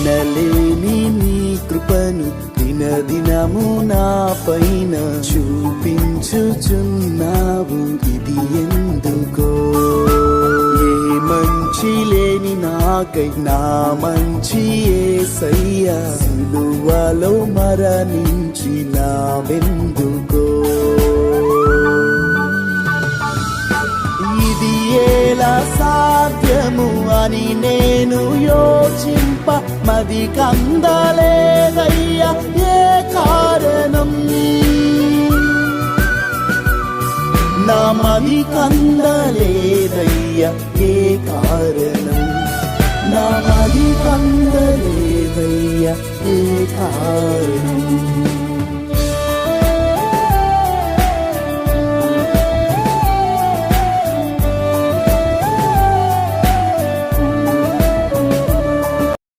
ఎనలేని నీ కృపను దినదినము నా పైన చూపించుచున్నావు. ఇది ఎందుకో? ఏ మంచి లేని నాకై నా మంచి ఏ సయ్యా సిలువలో మరణించి నావెందుకో ఇది ఎలా సాధ్యము అని నేను యోచింప అది కందలేదయ్యా ఏ కారణం నా మది కందలేదయ్యా ఏ కారణం? నా మది కందలేదయ్యా ఏ కారణం?